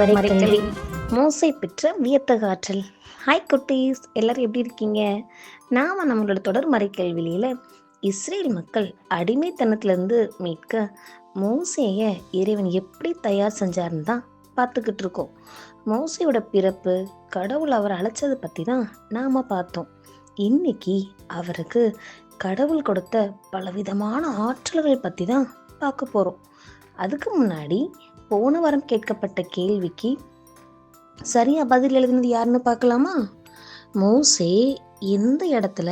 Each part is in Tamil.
மறைக்கல்வி மோசை பெற்ற வியத்தக ஆற்றல் ஹாய் குட்டீஸ். எல்லாரும் எப்படி இருக்கீங்க? நாம நம்மளோட தொடர் மறைக்கல்வியில இஸ்ரேல் மக்கள் அடிமைத்தனத்திலிருந்து மீட்க மோசேய இறைவன் எப்படி தயார் செஞ்சாருன்னு தான் பார்த்துக்கிட்டு இருக்கோம். மோசையோட பிறப்பு கடவுள் அவர் அழைச்சதை பற்றி தான் நாம பார்த்தோம். இன்னைக்கு அவருக்கு கடவுள் கொடுத்த பலவிதமான ஆற்றல்கள் பற்றி தான் பார்க்க போகிறோம் அதுக்கு முன்னாடி போன வாரம் கேட்கப்பட்ட கேள்விக்கு சரியா பதில் எழுதினது யாருன்னு பார்க்கலாமா? மோசே எந்த இடத்துல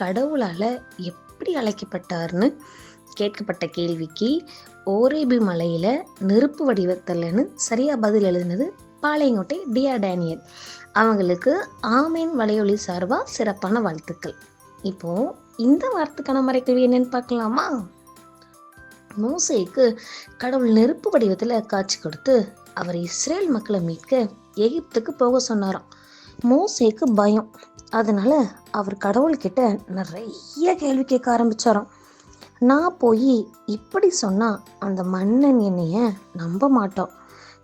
கடவுளால எப்படி அழைக்கப்பட்டார்னு கேட்கப்பட்ட கேள்விக்கு ஓரேபி மலையில நெருப்பு வடிவத்தில்னு சரியா பதில் எழுதினது பாளையங்கோட்டை டியா டேனியல். அவங்களுக்கு ஆமேன் வலையொலி சார்பா சிறப்பான வாழ்த்துக்கள். இப்போ இந்த வார்த்தைக்கான மறைக்கல்வி என்னன்னு பார்க்கலாமா? மோசைக்கு கடவுள் நெருப்பு வடிவத்தில் காட்சி கொடுத்து அவர் இஸ்ரேல் மக்களை மீட்க எகிப்துக்கு போக சொன்னாராம். மோசேக்கு பயம். அதனால அவர் கடவுள்கிட்ட நிறைய கேள்வி கேட்க ஆரம்பிச்சாராம். நான் போய் இப்படி சொன்னால் அந்த மன்னன் என்னைய நம்ப மாட்டான்.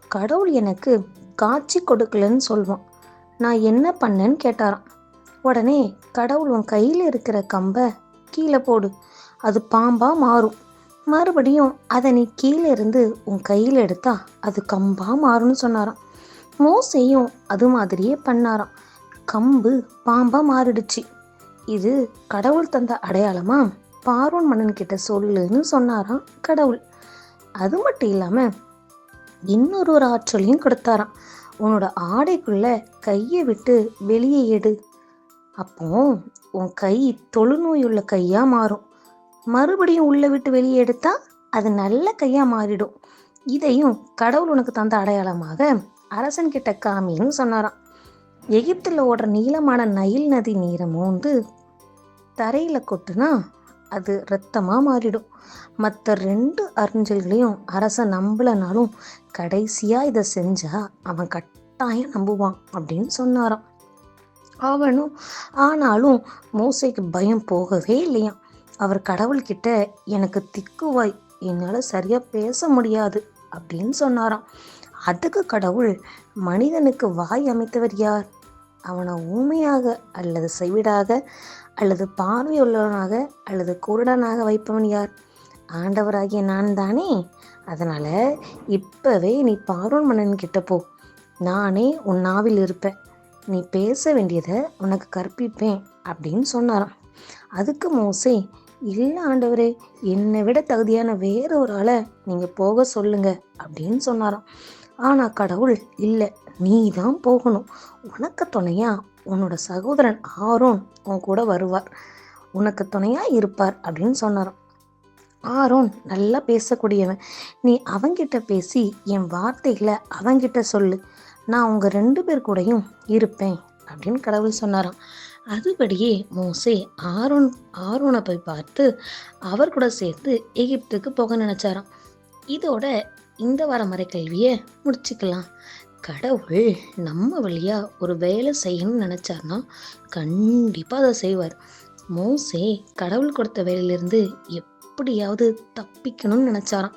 கடவுள் எனக்கு காட்சி கொடுக்கலன்னு சொல்வான். நான் என்ன பண்ணேன்னு கேட்டாராம். உடனே கடவுள் உன் கையில் இருக்கிற கம்பை கீழே போடு. அது பாம்பா மாறும். மறுபடியும் அதை நீ கீழே இருந்து உன் கையில் எடுத்தா அது கம்பா மாறும்னு சொன்னாராம். மோசையும் அது மாதிரியே பண்ணாராம். கம்பு பாம்பா மாறிடுச்சு. இது கடவுள் தந்த அடையாளமா? பார்வன் மன்னன் கிட்ட சொல்லுன்னு சொன்னாராம் கடவுள். அது மட்டும் இல்லாம இன்னொரு ஒரு ஆற்றலையும் கொடுத்தாராம். உன்னோட ஆடைக்குள்ள கையை விட்டு வெளியே எடு. அப்போ உன் கை தொழுநோயுள்ள கையா மாறும். மறுபடியும் உள்ள விட்டு வெளியே எடுத்தா அது நல்ல கையா மாறிடும். இதையும் கடவுள் உனக்கு தந்த அடையாளமாக அரசன் கிட்ட காமின்னு சொன்னாராம். எகிப்தில் ஓடுற நீளமான நைல் நதி நீரை மோந்து தரையில கொட்டுனா அது ரத்தமா மாறிடும். மற்ற ரெண்டு அறிஞ்சல்களையும் அரசன் நம்பலனாலும் கடைசியா இதை செஞ்சா அவன் கட்டாயம் நம்புவான் அப்படின்னு சொன்னாராம். அவனும் ஆனாலும் மோசைக்கு பயம் போகவே இல்லையாம். அவர் கடவுள்கிட்ட எனக்கு திக்குவாய் என்னால் சரியாக பேச முடியாது அப்படின்னு சொன்னாராம். அதுக்கு கடவுள் மனிதனுக்கு வாய் அமைத்தவர் யார்? அவனை ஊமையாக அல்லது செவிடாக அல்லது பார்வையுள்ளவனாக அல்லது குருடனாக வைப்பவன் யார்? ஆண்டவராகிய நான் தானே? அதனால் இப்போவே நீ பார்வன் மன்னன் கிட்ட போ. நானே உன் நாவில் இருப்பேன். நீ பேச வேண்டியதை உனக்கு கற்பிப்பேன் அப்படின்னு சொன்னாராம். அதுக்கு மோசே இல்லை ஆண்டவரே என்னை விட தகுதியான வேற ஒரு ஆளை நீங்கள் போக சொல்லுங்க அப்படின்னு சொன்னாராம். ஆனால் கடவுள் இல்லை நீ தான் போகணும். உனக்கு துணையா உன்னோட சகோதரன் ஆரோன் உன் கூட வருவார். உனக்கு துணையா இருப்பார் அப்படின்னு சொன்னாராம். ஆரோன் நல்லா பேசக்கூடியவன். நீ அவங்கிட்ட பேசி என் வார்த்தைகளை அவங்கிட்ட சொல்லு. நான் உங்க ரெண்டு பேர் கூடயும் இருப்பேன் அப்படின்னு கடவுள் சொன்னாராம். அதுபடியே மோசே ஆரோன் ஆரோனை போய் பார்த்து அவர் கூட சேர்த்து எகிப்துக்கு போக நினைச்சாராம். இதோட இந்த வார மறைக்கல்வியை முடிச்சுக்கலாம். கடவுள் நம்ம வழியா ஒரு வேலை செய்யணும்னு நினைச்சார்னா கண்டிப்பாக அதை செய்வார். மோசே கடவுள் கொடுத்த வேலையிலிருந்து எப்படியாவது தப்பிக்கணும்னு நினைச்சாராம்.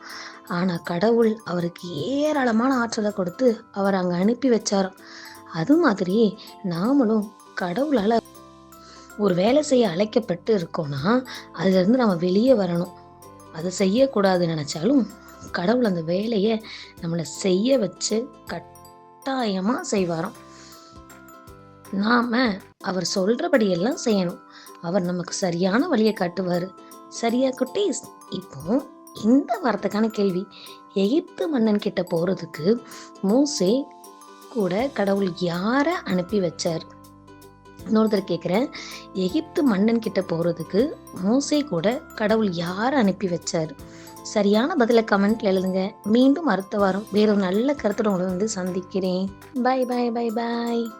ஆனால் கடவுள் அவருக்கு ஏராளமான ஆற்றலை கொடுத்து அவர் அங்கே அனுப்பி வச்சாராம். அது மாதிரியே நாமளும் கடவுளால் ஒரு வேலை செய்ய அழைக்கப்பட்டு இருக்கோம்னா அதுலேருந்து நம்ம வெளியே வரணும். அதை செய்யக்கூடாதுன்னு நினச்சாலும் கடவுள் அந்த வேலையை நம்மளை செய்ய வச்சு கட்டாயமாக செய்வாராம். நாம அவர் சொல்கிறபடியெல்லாம் செய்யணும். அவர் நமக்கு சரியான வழியை காட்டுவார். சரியா குட்டீஸ்? இப்போ இந்த வாரத்துக்கான கேள்வி. எகிப்து மன்னன் கிட்ட போறதுக்கு மூசே கூட கடவுள் யாரை அனுப்பி வச்சார்? இன்னொருத்தர் கேட்குறேன் எகிப்து மன்னன் கிட்ட போறதுக்கு மோசை கூட கடவுள் யார் அனுப்பி வச்சார்? சரியான பதிலை கமெண்ட்ல எழுதுங்க. மீண்டும் அடுத்த வாரம் வேறொரு நல்ல கருத்துடன் உங்களை வந்து சந்திக்கிறேன். By by bye bye